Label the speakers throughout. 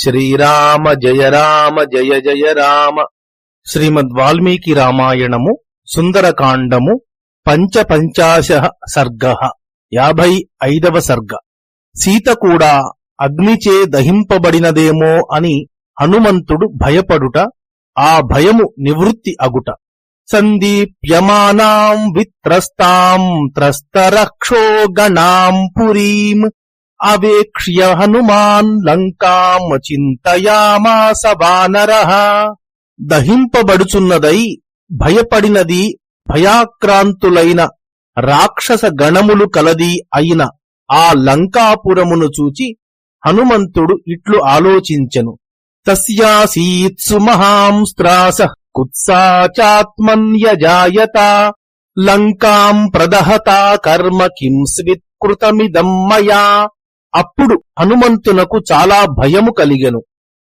Speaker 1: శ్రీరామ జయ రామ జయ జయ రామ. శ్రీమద్ వాల్మీకి రామాయణము సుందరకాండము పంచపంచాశ సర్గ యాభై ఐదవ సర్గ. సీత కూడా అగ్నిచే దహింపబడినదేమో అని హనుమంతుడు భయపడుట ఆ భయము నివృత్తి అగుట. సందీప్యమానాం విత్రస్తాం త్రస్తరక్షో గణాం పురీం అవేక్ష్య హనుమాన్ లంకాం చింతయామాస దహింపబడుచున్నదై భయపడినది భయాక్రాంతులైన రాక్షస గణములు కలది అయిన ఆ లంకాపురమును చూచి హనుమంతుడు ఇట్లు ఆలోచించెను. తస్యాసీత్సు మహాంస్త్రాస కుత్సాచాత్మన్యజాయత లంకాం ప్రదహతా కర్మ కిం స్విత్కృతమిదం మయా. అప్పుడు హనుమంతునకు చాలా భయము కలిగెను.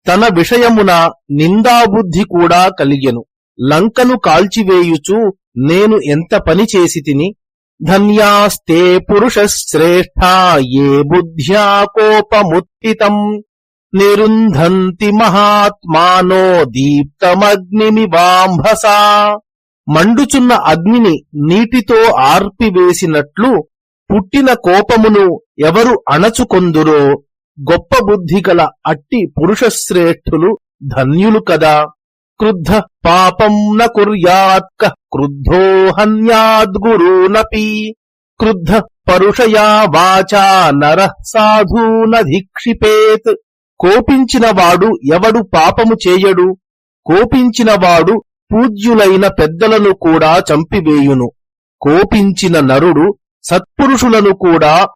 Speaker 1: తన విషయమున నిందాబుద్ధి కూడా కలిగెను. లంకను కాల్చివేయుచు నేను ఎంత పని చేసి తిని ధన్యాస్తే పురుష శ్రేష్టా ఏ బుద్ధ్యా కోపముత్తితం. నిరుంధంతి మహాత్మానో దీప్తమగ్నిమివాంభసా. మండుచున్న అగ్నిని నీటితో ఆర్పివేసినట్లు పుట్టిన కోపమును ఎవరు అణచుకొందురో గొప్ప బుద్ధి గల అట్టి పురుషశ్రేష్ఠులు ధన్యులు కదా. క్రుద్ధ పాపం న కుర్యాత్క క్రుద్ధో హన్యాద్గురూనపి క్రుద్ధ పరుషయా వాచా నర సాధూనధిక్షిపేత్ కోపించినవాడు ఎవడు పాపము చేయడు కోపించినవాడు పూజ్యులైన పెద్దలను కూడా చంపివేయును. కోపించిన నరుడు సత్పురుషులను కూడా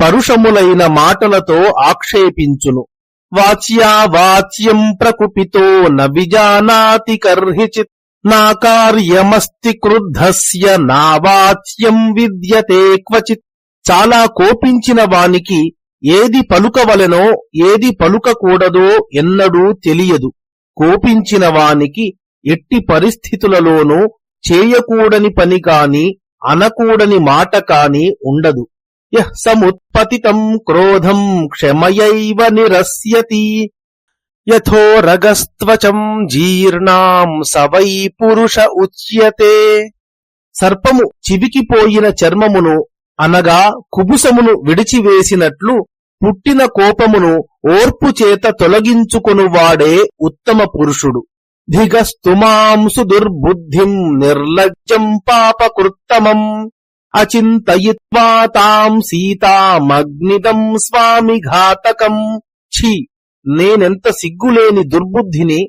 Speaker 1: పరుషములైన మాటలతో ఆక్షేపించును. వాచ్యా వాచ్యం ప్రకుపితో నవిజానాతి కర్హిచిత్ నా కార్యమస్తి క్రుద్ధస్య నా వాచ్యం విద్యతే క్వచిత్. చాలా కోపించిన వానికి ఏది పలుకవలెనో ఏది పలుకకూడదో ఎన్నడూ తెలియదు. కోపించిన వానికి ఎట్టి పరిస్థితులలోనూ చేయకూడని పని కాని అనకూడని మాట కాని ఉండదు. యః సముత్పతితం క్రోధం క్షమయైవ నిరస్యతి. యథోరగస్త్వచం జీర్ణాం సవై పురుష ఉచ్యతే. సర్పము చివికిపోయిన చర్మమును అనగా కుబుసమును విడిచివేసినట్లు పుట్టిన కోపమును ఓర్పుచేత తొలగించుకొనువాడే ఉత్తమ పురుషుడు. ధిగస్తుమాంసు దుర్బుద్ధిం నిర్లజ్జం పాపకృత్తమం అచింతయిత్వా తాం సీతామగ్నిదం స్వామి ఘాతకం ఛీ నేనెంత సిగ్గులేని దుర్బుద్ధిని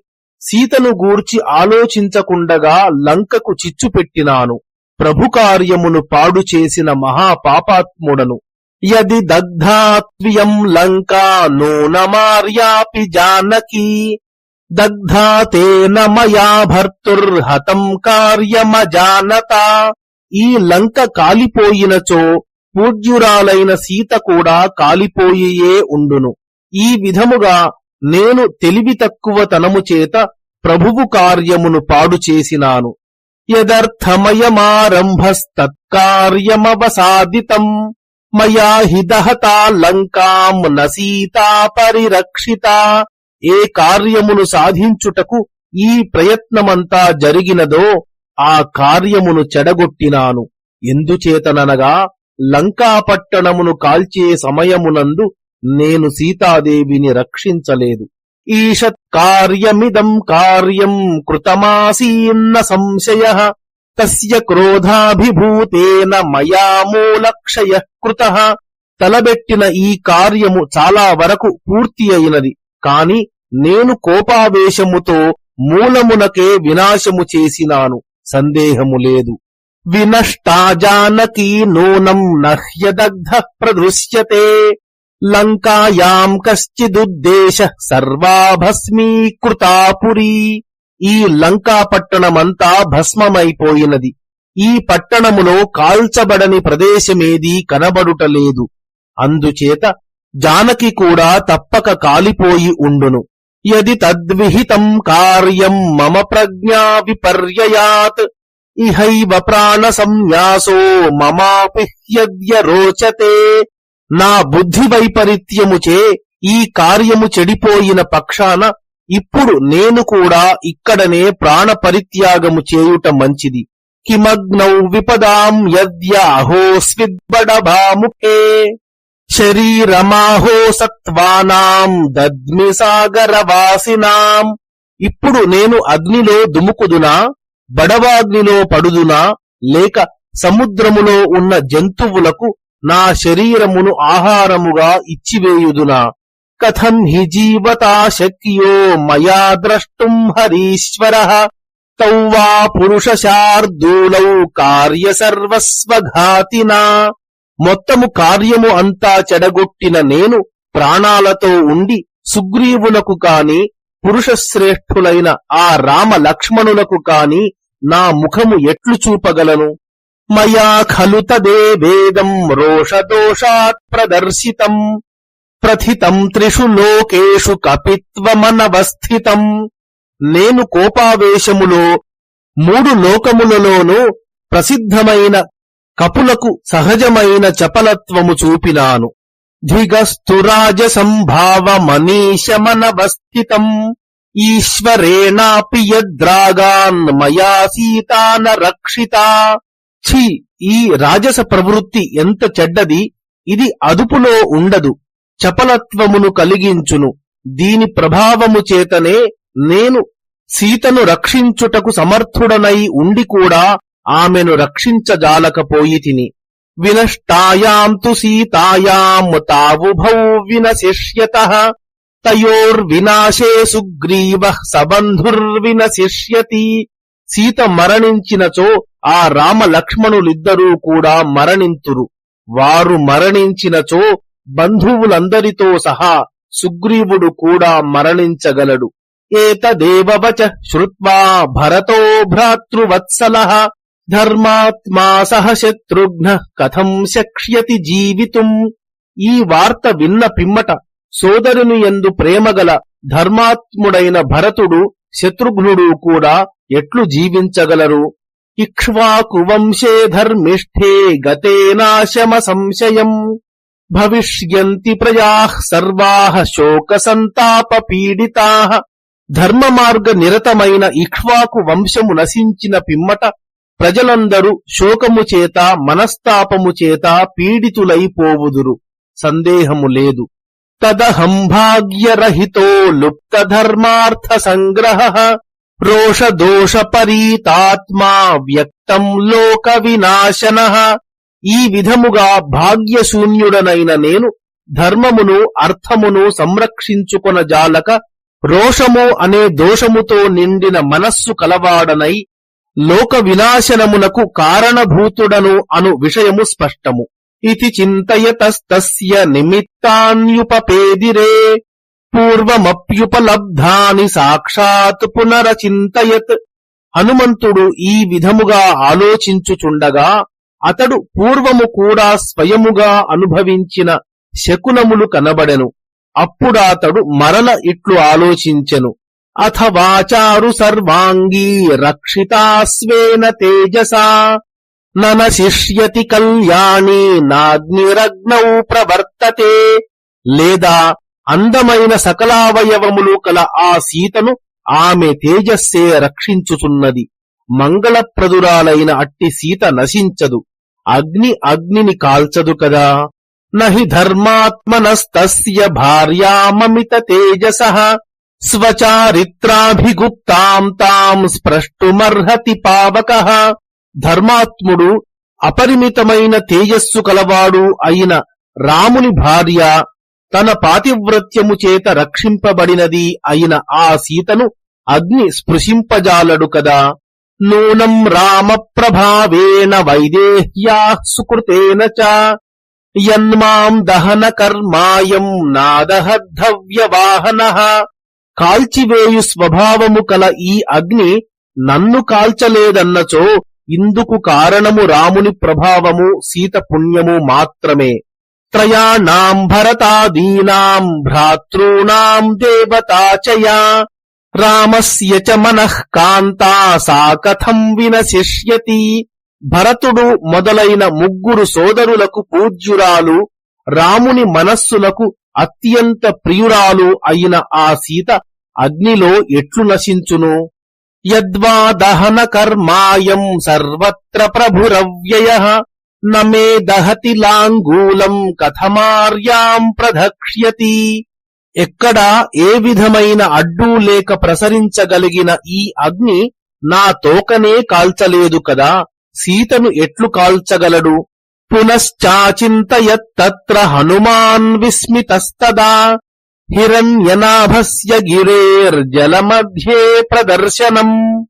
Speaker 1: సీతను గూర్చి ఆలోచించకుండగా లంకకు చిచ్చు పెట్టినాను. ప్రభుకార్యమును పాడు చేసిన మహాపాపాత్ముడను. యది దగ్ధాత్వియం లంకా నూనమార్యాపి జానకీ దగ్ధాతేన మయా భర్తుర్హతం కార్యమజానత ఈ లంక కాలిపోయినచో పూజ్యురాలైన సీత కూడా కాలిపోయియే ఉండును. ఈ విధముగా నేను తెలివి తక్కువ తనము చేత ప్రభువు కార్యమును పాడు చేసినాను. యదర్థమయమారంభస్తత్కార్యమవసాదితం. మయా హిదహతా లంకాం న సీతా పరిరక్షిత. ఏ కార్యమును సాధించుటకు ఈ ప్రయత్నమంతా జరిగినదో ఆ కార్యమును చెడగొట్టినాను. ఎందుచేతననగా లంకాపట్టణమును కాల్చే సమయమునందు నేను సీతాదేవిని రక్షించలేదు. ఈషత్ కార్యమిదం కార్యం కృతమాసీన్న సంశయ తస్య క్రోధాభిభూతేన మయా మూలక్షయ కృత. తలబెట్టిన ఈ కార్యము చాలా వరకు పూర్తి అయినది. కాని నేను కోపావేశముతో మూలమునకే వినాశము చేసినాను. సందేహము లేదు. వినష్టా జానకీ నూనం నహ్యదగ్ధ ప్రదృశ్యతే. లంకాయాం కశ్చిదుద్దేశ సర్వాభస్మీకృతాపురీ ఈ లంకా పట్టణమంతా భస్మమైపోయినది. ఈ పట్టణములో కాల్చబడని ప్రదేశమేదీ కనబడుటలేదు అందుచేత జానకి కూడా తప్పక కాలిపోయి ఉండును. యది తద్విహితం కార్యం మమ ప్రజ్ఞా విపర్యయాత్. ఇహైవ ప్రాణ సంన్యాసో మమాపి హ్యద్య రోచతే నా బుద్ధి వైపరీత్యముచే ఈ కార్యము చెడిపోయిన పక్షాన ఇప్పుడు నేను కూడా ఇక్కడనే ప్రాణ పరిత్యాగము చేయుట మంచిది. కిమగ్నౌ విపదాం యద్యాహోస్విద్బడభాముఖే శరీరమాహో సత్వానాం సాగర వాసినాం ఇప్పుడు నేను అగ్నిలో దుముకుదునా బడవాగ్నిలో పడుదునా లేక సముద్రములో ఉన్న జంతువులకు నా శరీరమును ఆహారముగా ఇచ్చివేయుదునా? కథం హి జీవతా శక్యో మయా ద్రష్టుం హరీశ్వర. తౌవా పురుషశార్దూలౌ కార్యసర్వస్వఘాతినా. మొత్తము కార్యము అంతా చెడగొట్టిన నేను ప్రాణాలతో ఉండి సుగ్రీవునకు కాని పురుషశ్రేష్ఠులైన ఆ రామ లక్ష్మణులకు కాని నా ముఖము ఎట్లు చూపగలను? మయా ఖలు తదే వేదం రోషదోషాత్ ప్రదర్శితం. ప్రథితం త్రిషు లోకేషు కపిత్వమనవస్థితం. నేను కోపావేశములో మూడు లోకములలోనూ ప్రసిద్ధమైన కపులకు సహజమైన చపలత్వము చూపినాను. ధిగస్థురాజ సంభావ మనీషమనవస్థితం ఈశ్వరేణాపి యద్రాగాన్ మయా సీతాన రక్షితా. ఛీ ఈ రాజస ప్రవృత్తి ఎంత చెడ్డది. ఇది అదుపులో ఉండదు. చపలత్వమును కలిగించును. దీని ప్రభావము చేతనే నేను సీతను రక్షించుటకు సమర్థుడనై ఉండి కూడా ఆమెను రక్షించజాలకపోయి తిని వినష్టాయాం తు సీతాయాం తావుభౌ వినశిష్యత తయోర్వినాశే సుగ్రీవ సబంధుర్వినశిష్యతి. సీత మరణించినచో ఆ రామ లక్ష్మణులిద్దరూ కూడా మరణింతురు. వారు మరణించినచో బంధువులందరితో సహా సుగ్రీవుడు కూడా మరణించగలడు. ఏతదేవవచ శ్రుత్వా భరతో భ్రాతృవత్సల ధర్మాత్మా సహ శత్రుఘ్న కథం శక్ష్యతి జీవితుం. ఈ వార్త విన్న పిమ్మట సోదరుని ఎందు ప్రేమగల ధర్మాత్ముడైన భరతుడు శత్రుఘ్నుడు కూడా ఎట్లు జీవించగలరు? ఇక్ష్వాకు వంశే ధర్మిష్ఠే గతేనాశమ సంశయం. భవిష్యంతి ప్రజా సర్వా శోక సంతాప పీడితా. ధర్మ మార్గ నిరతమైన ఇక్ష్వాకు వంశము నశించిన పిమ్మట ప్రజలందరూ శోకము చేత మనస్తాపము చేత పీడితులైపోవుదురు. సందేహము లేదు. తదహం భాగ్యరహితో లుప్త ధర్మార్థ సంగ్రహ రోష పరీతాత్మా వ్యక్తం లోక వినాశన ఈ విధముగా భాగ్యశూన్యుడనైన నేను ధర్మమును అర్థమును సంరక్షించుకొన జాలక రోషము అనే దోషముతో నిండిన మనస్సు కలవాడనై లోక వినాశనమునకు కారణభూతుడను అను విషయము స్పష్టము. ఇది చింతయతస్తస్య నిమిత్తాన్యుపపేదిరే. పూర్వమప్యుపలబ్ధాని సాక్షాత్ పునరచింతయత్. హనుమంతుడు ఈ విధముగా ఆలోచించుచుండగా అతడు పూర్వము కూడా స్వయముగా అనుభవించిన శకునములు కనబడెను. అప్పుడాతడు మరల ఇట్లు ఆలోచించెను. అథ వాచారు సర్వాంగీ రక్షితాస్వేన తేజసా ననశిష్యతి కళ్యాణి నాగ్నిరగ్నౌ ప్రవర్తతే లేదా అందమైన సకలావయవములు కల ఆ సీతను ఆమె తేజస్సే రక్షించుచున్నది. మంగళప్రదురాలైన అట్టి సీత నశించదు. అగ్ని అగ్నిని కాల్చదు కదా. నహి ధర్మాత్మనస్తస్య భార్యామమిత తేజస. స్వచారిత్రాభిగుప్తాం తాం స్ప్రష్టుమర్హతి పావక. ధర్మాత్ముడు అపరిమితమైన తేజస్సు కలవాడు అయిన రాముని భార్య తన పాతివ్రత్యము చేత రక్షింపబడినది అయిన ఆ సీతను అగ్ని స్పృశింపజాలడు కదా. నూనం రామ ప్రభావేణ వైదేహ్యా సుకృతేన చ. యన్మాం దహన కర్మాయం నాదహద్ధవ్యవాహన. కాల్చివేయు స్వభావము కల ఈ అగ్ని నన్ను కాల్చలేదన్నచో ఇందుకు కారణము రాముని ప్రభావము సీత పుణ్యము మాత్రమే. త్రయాణాం భరతాదీనాం భ్రాతॄణాం దేవతాచయా రామస్య చ మనఃకాంతా సా కథం వినశిష్యతి. భరతుడు మొదలైన ముగ్గురు సోదరులకు పూజ్యురాలు. రాముని మనస్సులకు అత్యంత ప్రియురాలు అయిన ఆ సీత అగ్నిలో ఎట్లు నశించును? యద్వా దహన కర్మాయం సర్వత్ర ప్రభురవ్యయ. నమే దహతి లాంగూలం కథమార్యాం ప్రదక్ష్యతి ఎక్కడ ఏ విధమైన అడ్డు లేక ప్రసరించగలిగిన ఈ అగ్ని నా తోకనే కాల్చలేదు కదా? సీతను ఎట్లు కాల్చగలడు? పునశ్చాచింతయత్తత్ర హనుమాన్ విస్మితస్తదా హిరణ్యనాభస్య గిరేర్జలమధ్యే ప్రదర్శనం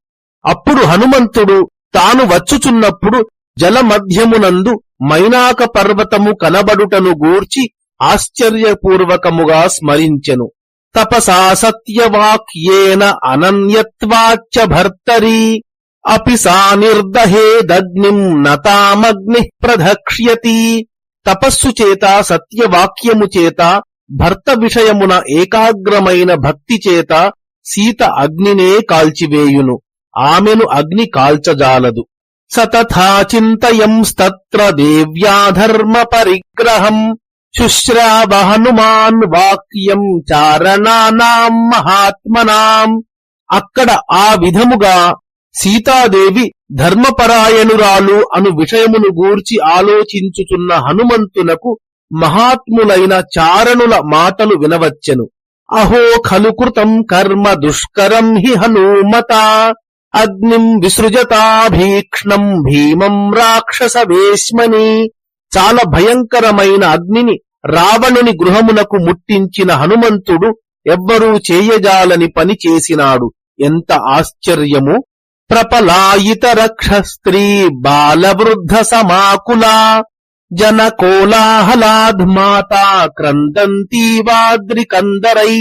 Speaker 1: అప్పుడు హనుమంతుడు తాను వచ్చుచున్నప్పుడు జలమధ్యమునందు మైనాక పర్వతము కనబడుటను గూర్చి ఆశ్చర్యపూర్వకముగా స్మరించెను। తపసా సత్యవాక్యేన అనన్యత్వాచ్చ భర్తరీ। అపి సా నిర్దహేదగ్నిం నతామగ్ని ప్రధక్ష్యతి తపస్సు చేత సత్యవాక్యము చేత భర్త విషయమున ఏకాగ్రమైన భక్తి చేత సీత అగ్నినే కాల్చివేయును ఆమెను అగ్ని కాల్చజాలదు సతథా చింతయంస్తత్ర దేవ్యాధర్మ పరిగ్రహం శుశ్రావ హనుమాన్ వాక్యం చారణానాం మహాత్మనాం అక్కడ ఆ విధముగా సీతాదేవి ధర్మపరాయణురాలు అను విషయమును గూర్చి ఆలోచించుచున్న హనుమంతునకు మహాత్ములైన చారణుల మాటలు వినవచ్చెను. అహో ఖలు కృతం కర్మ దుష్కరం హి హనుమత అగ్నిం విసృజతాభీక్ష్ణం భీమం రాక్షస వేశ్మని. చాలా భయంకరమైన అగ్నిని రావణుని గృహమునకు ముట్టించిన హనుమంతుడు ఎవ్వరూ చేయజాలని పని చేసినాడు. ఎంత ఆశ్చర్యము! ప్రపలాయిత రక్షస్త్రీ బాలవృద్ధ సమాకులా జన కోలాహలాద్ మాతా క్రందంతీవాద్రికందరై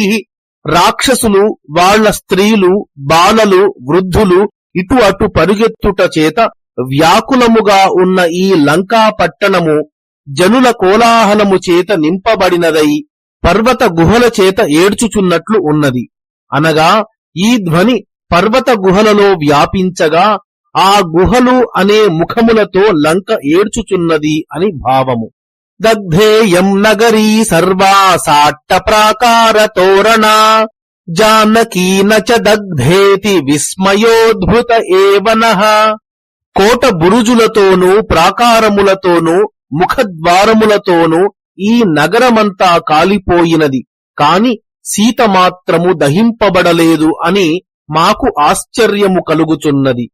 Speaker 1: రాక్షసులు వాళ్ళ స్త్రీలు బాలలు వృద్ధులు ఇటు అటు పరుగెత్తుట చేత వ్యాకులముగా ఉన్న ఈ లంకా పట్టణము జనుల కోలాహలము చేత నింపబడినదై పర్వత గుహల చేత ఏడ్చుచున్నట్లు ఉన్నది. అనగా ఈ ధ్వని పర్వత గుహలలో వ్యాపించగా ఆ గుహలు అనే ముఖములతో లంక ఏడ్చుచున్నది అని భావము. దగ్ధేయం నగరీ సర్వా సాట్ట ప్రాకార తోరణ జానకీన చ దగ్ధేతి విస్మయోద్భుత ఏవన కోట బురుజులతోనూ ప్రాకారములతోనూ ముఖద్వారములతోనూ ఈ నగరమంతా కాలిపోయినది. కాని సీత మాత్రము దహింపబడలేదు అని మాకు ఆశ్చర్యము కలుగుచున్నది.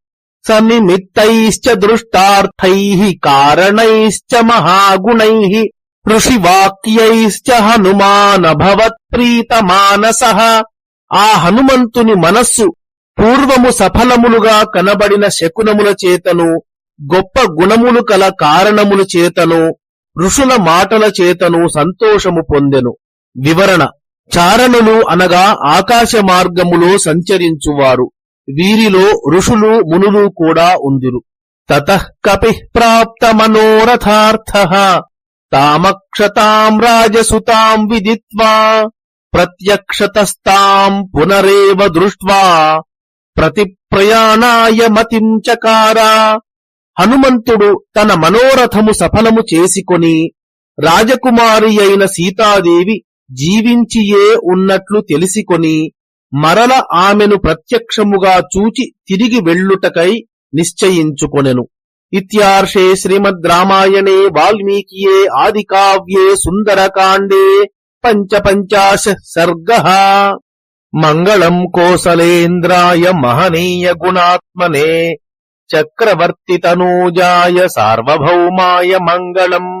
Speaker 1: సనిమిత్తైశ్చ దృష్టార్థై కారణైశ్చ మహాగుణై ఋషివాక్యైశ్చ హనుమానభవత్ మానస ఆ హనుమంతుని మనస్సు పూర్వము సఫలములుగా కనబడిన శకునముల చేతను గొప్ప గుణములు కల కారణముల చేతను ఋషుల మాటల చేతను సంతోషము పొందెను. వివరణ చారణులు అనగా ఆకాశ మార్గములో సంచరించువారు. వీరిలో ఋషులు మునులు కూడా ఉందిరు. తతః కపి ప్రాప్త మనోరథార్థ. తామక్షతాం రాజసుతాం విదిత్వా. ప్రత్యక్షతస్తాం పునరేవ దృష్ట్వా. ప్రతిప్రయాణాయ మతిం మతించకారా హనుమంతుడు తన మనోరథము సఫలము చేసుకొని రాజకుమారి అయిన సీతాదేవి జీవించియే ఉన్నట్లు తెలిసికొని మరల ఆమెను ప్రత్యక్షముగా చూచి తిరిగి వెళ్ళుటకై నిశ్చయించుకొనెను. ఇత్యార్షే శ్రీమద్ రామాయణే వాల్మీకియే ఆదికావ్యే సుందరకాండే పంచపంచాశ సర్గ. మంగళం కోసలేంద్రాయ మహనీయ గుణాత్మనే చక్రవర్తి తనూజాయ సార్వభౌమాయ మంగళం.